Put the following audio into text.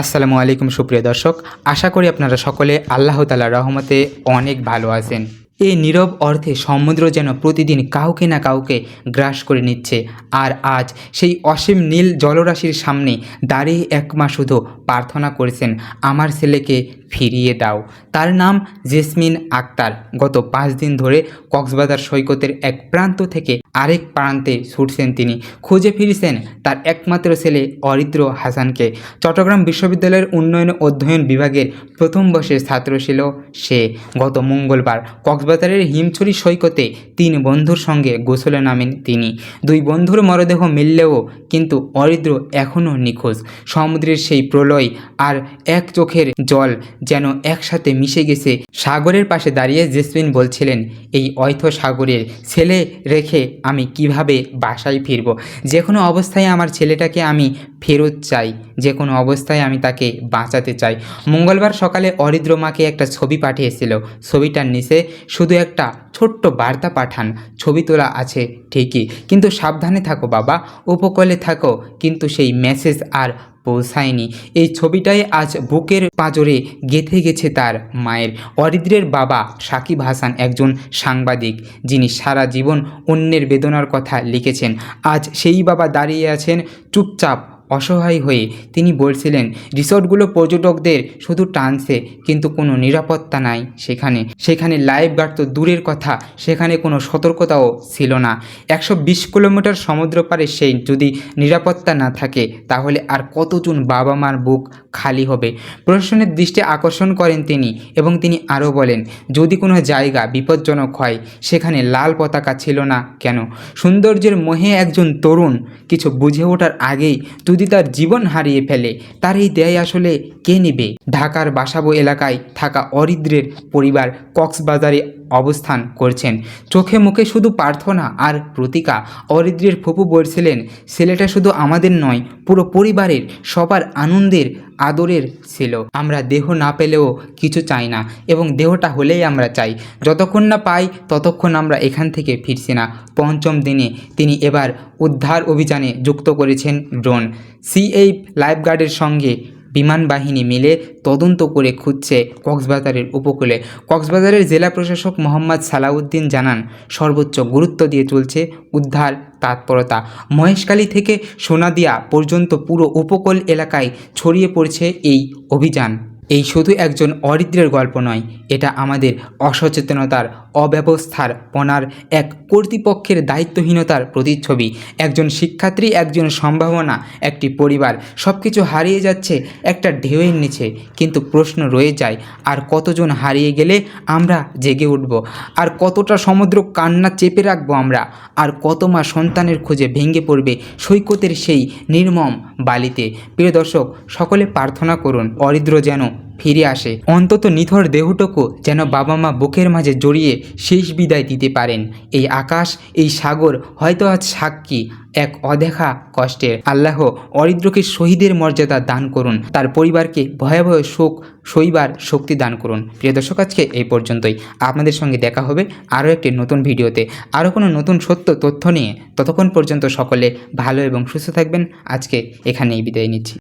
আসসালামু আলাইকুম সুপ্রিয় দর্শক আশা করি আপনারা সকলে আল্লাহ তালার রহমতে অনেক ভালো আছেন। এই নীরব অর্থে সমুদ্র যেন প্রতিদিন কাউকে না কাউকে গ্রাস করে নিচ্ছে। আর আজ সেই অসীম নীল জলরাশির সামনে দাঁড়িয়ে একমা শুধু প্রার্থনা করেছেন, আমার ছেলেকে ফিরিয়ে দাও। তার নাম জেসমিন আক্তার। গত পাঁচ দিন ধরে কক্সবাজার সৈকতের এক প্রান্ত থেকে আরেক প্রান্তে ছুটছেন তিনি। খুঁজে ফিরেছেন তার একমাত্র ছেলে অরিদ্র হাসানকে। চট্টগ্রাম বিশ্ববিদ্যালয়ের উন্নয়ন অধ্যয়ন বিভাগের প্রথম বর্ষের ছাত্র ছিল সে। গত মঙ্গলবার কক্সবাজারের হিমছড়ি সৈকতে তিন বন্ধুর সঙ্গে গোসলে নামেন তিনি। দুই বন্ধুর মরদেহ মিললেও কিন্তু অরিদ্র এখনও নিখোঁজ। সমুদ্রের সেই প্রলয় আর এক চোখের জল যেন একসাথে মিশে গেছে, সাগরের পাশে দাঁড়িয়ে জেসমিন বলছিলেন, এই অয়থ সাগরের ছেলে রেখে আমি কীভাবে বাসায় ফিরব? যে কোনো অবস্থায় আমার ছেলেটাকে আমি ফেরত চাই, যে কোনো অবস্থায় আমি তাকে বাঁচাতে চাই। মঙ্গলবার সকালে অরিদ্র মাকে একটা ছবি পাঠিয়েছিল। ছবিটার নিচে শুধু একটা ছোট্ট বার্তা পাঠান। ছবি তোলা আছে ঠিকই, কিন্তু সাবধানে থাকো বাবা, উপকূলে থাকো, কিন্তু সেই মেসেজ আর পৌঁছায়নি। এই ছবিটাই আজ বুকের পাঁজরে গেঁথে গেছে তার মায়ের। অরিদ্রের বাবা সাকিব হাসান একজন সাংবাদিক, যিনি সারা জীবন অন্যের বেদনার কথা লিখেছেন। আজ সেই বাবা দাঁড়িয়ে আছেন চুপচাপ অসহায় হয়ে তিনি বলছিলেন, রিসর্টগুলো পর্যটকদের শুধু টানছে, কিন্তু কোনো নিরাপত্তা নাই সেখানে। সেখানে লাইফ গার্ড তো দূরের কথা, সেখানে কোনো সতর্কতাও ছিল না। একশো বিশ কিলোমিটার সমুদ্র পারে সেই যদি নিরাপত্তা না থাকে, তাহলে আর কতজন বাবা মার বুক খালি হবে? প্রশাসনের দৃষ্টি আকর্ষণ করেন তিনি এবং তিনি আরও বলেন, যদি কোনো জায়গা বিপজ্জনক হয়, সেখানে লাল পতাকা ছিল না কেন? সৌন্দর্যের মোহে একজন তরুণ কিছু বুঝে ওঠার আগেই যদি তার জীবন হারিয়ে ফেলে, তার এই দেয় আসলে কে নেবে? ঢাকার বাসাবো এলাকায় থাকা অরিদ্রের পরিবার কক্সবাজারে অবস্থান করছেন। চোখে মুখে শুধু প্রার্থনা আর প্রতিকা অরিদ্রের ফুপু বলছিলেন, ছেলেটা শুধু আমাদের নয়, পুরো পরিবারের সবার আনন্দের আদরের ছিল। আমরা দেহ না পেলেও কিছু চাই না এবং দেহটা হলেই আমরা চাই। যতক্ষণ না পাই, ততক্ষণ আমরা এখান থেকে ফিরছি না। পঞ্চম দিনে তিনি এবার উদ্ধার অভিযানে যুক্ত করেছেন ড্রোন। সিএই লাইফগার্ডের সঙ্গে বিমান বাহিনী মিলে তদন্ত করে খুঁজছে কক্সবাজারের উপকূলে। কক্সবাজারের জেলা প্রশাসক মোহাম্মদ সালাউদ্দিন জানান, সর্বোচ্চ গুরুত্ব দিয়ে চলছে উদ্ধার তৎপরতা। মহেশখালী থেকে সোনাদিয়া পর্যন্ত পুরো উপকূল এলাকায় ছড়িয়ে পড়ছে এই অভিযান। এই শুধু একজন অরিদ্রের গল্প নয়, এটা আমাদের অসচেতনতার, অব্যবস্থার পনার এক কর্তৃপক্ষের দায়িত্বহীনতার প্রতিচ্ছবি। একজন শিক্ষার্থী, একজন সম্ভাবনা, একটি পরিবার সব কিছু হারিয়ে যাচ্ছে একটা ঢেউয়ের নিচে। কিন্তু প্রশ্ন রয়ে যায়, আর কতজন হারিয়ে গেলে আমরা জেগে উঠব? আর কতটা সমুদ্র কান্না চেপে রাখব আমরা? আর কত মা সন্তানের খোঁজে ভেঙে পড়বে সৈকতের সেই নির্মম বালিতে? প্রিয় দর্শক, সকলে প্রার্থনা করুন অরিদ্র যেন ফিরে আসে। অন্তত নিথর দেহটুকু যেন বাবা মা বুকের মাঝে জড়িয়ে শেষ বিদায় দিতে পারেন। এই আকাশ, এই সাগর হয়তো আজ সাক্ষী এক অদেখা কষ্টের। আল্লাহ অরিদ্রকে শহীদের মর্যাদা দান করুন। তার পরিবারকে ভয়াবহ শোক সইবার শক্তি দান করুন। প্রিয় দর্শক, আজকে এই পর্যন্তই। আপনাদের সঙ্গে দেখা হবে আরও একটি নতুন ভিডিওতে। আরও কোনো নতুন সত্য, তথ্য নিয়ে ততক্ষণ পর্যন্ত সকলে ভালো এবং সুস্থ থাকবেন। আজকে এখানেই বিদায় নিচ্ছি।